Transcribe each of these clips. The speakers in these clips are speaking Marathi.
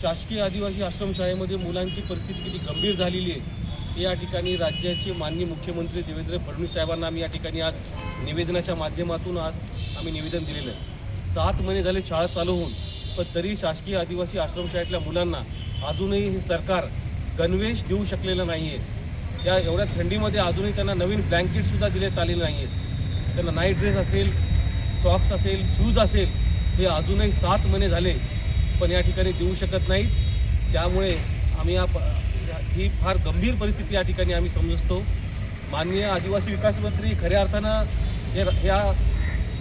शासकीय आदिवासी आश्रमशाळेमध्ये मुलांची परिस्थिती किती गंभीर झालेली आहे या ठिकाणी राज्याचे माननीय मुख्यमंत्री देवेंद्र फडणवीस साहेबांना आम्ही या ठिकाणी आज निवेदनाच्या माध्यमातून आज आम्ही निवेदन दिलेलं आहे. सात महिने झाले शाळा चालू होऊन पण तरी शासकीय आदिवासी आश्रमशाळेतल्या मुलांना अजूनही हे सरकार गणवेश देऊ शकलेलं नाही आहे. या एवढ्या थंडीमध्ये अजूनही त्यांना नवीन ब्लँकेटसुद्धा दिलेत आलेले नाही आहेत त्यांना नाईट ड्रेस असेल सॉक्स असेल शूज असेल हे अजूनही सात महिने झाले पण या ठिकाणी देऊ शकत नाहीत. त्यामुळे आम्ही या प- ही फार गंभीर परिस्थिती या ठिकाणी आम्ही समजतो. माननीय आदिवासी विकास मंत्री खऱ्या अर्थानं हे या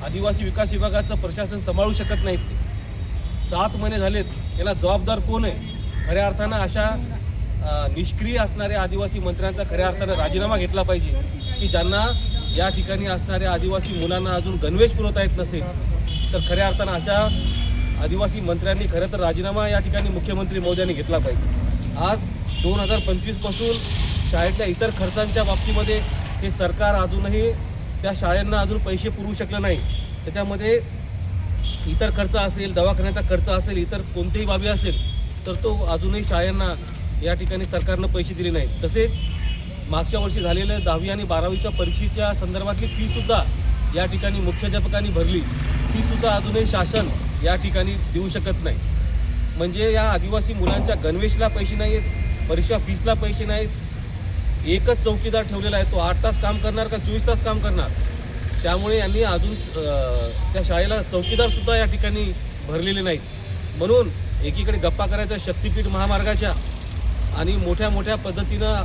आदिवासी विकास विभागाचं प्रशासन सांभाळू शकत नाहीत. सात महिने झालेत. याला जबाबदार कोण आहे? खऱ्या अर्थानं अशा निष्क्रिय असणाऱ्या आदिवासी मंत्र्यांचा खऱ्या अर्थानं राजीनामा घेतला पाहिजे की ज्यांना या ठिकाणी असणाऱ्या आदिवासी मुलांना अजून गणवेश पुरवता येत नसेल. तर खऱ्या अर्थानं अशा आदिवासी मंत्र्यांनी खरं तर राजीनामा या ठिकाणी मुख्यमंत्री मोद्यांनी घेतला पाहिजे. आज दोन हजार पंचवीसपासून शाळेतल्या इतर खर्चांच्या बाबतीमध्ये हे सरकार अजूनही त्या शाळांना अजून पैसे पुरवू शकलं नाही. त्याच्यामध्ये इतर खर्च असेल दवाखान्याचा खर्च असेल इतर कोणतेही बाबी असेल तर तो अजूनही शाळांना या ठिकाणी सरकारनं पैसे दिले नाहीत. तसेच मागच्या वर्षी झालेल्या दहावी आणि बारावीच्या परीक्षेच्या संदर्भातली फीसुद्धा या ठिकाणी मुख्याध्यापकांनी भरली. तीसुद्धा अजूनही शासन या ठिकाणी देऊ शकत नाही. म्हणजे या आदिवासी मुलांच्या गणवेशला पैसे नाहीत परीक्षा फीसला पैसे नाहीत. एकच चौकीदार ठेवलेला आहे तो आठ तास काम करणार का चोवीस तास काम करणार? त्यामुळे यांनी अजून त्या शाळेला चौकीदारसुद्धा या ठिकाणी भरलेले नाहीत. म्हणून एकीकडे गप्पा करायच्या शक्तीपीठ महामार्गाच्या आणि मोठ्या मोठ्या पद्धतीनं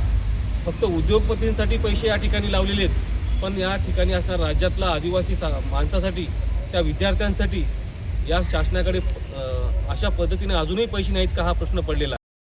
फक्त उद्योगपतींसाठी पैसे या ठिकाणी लावलेले आहेत. पण या ठिकाणी असणार राज्यातला आदिवासी सा माणसासाठी त्या विद्यार्थ्यांसाठी या शासनाकडे अशा पद्धतीने अजूनही पैसे नाहीत का हा प्रश्न पडलेला?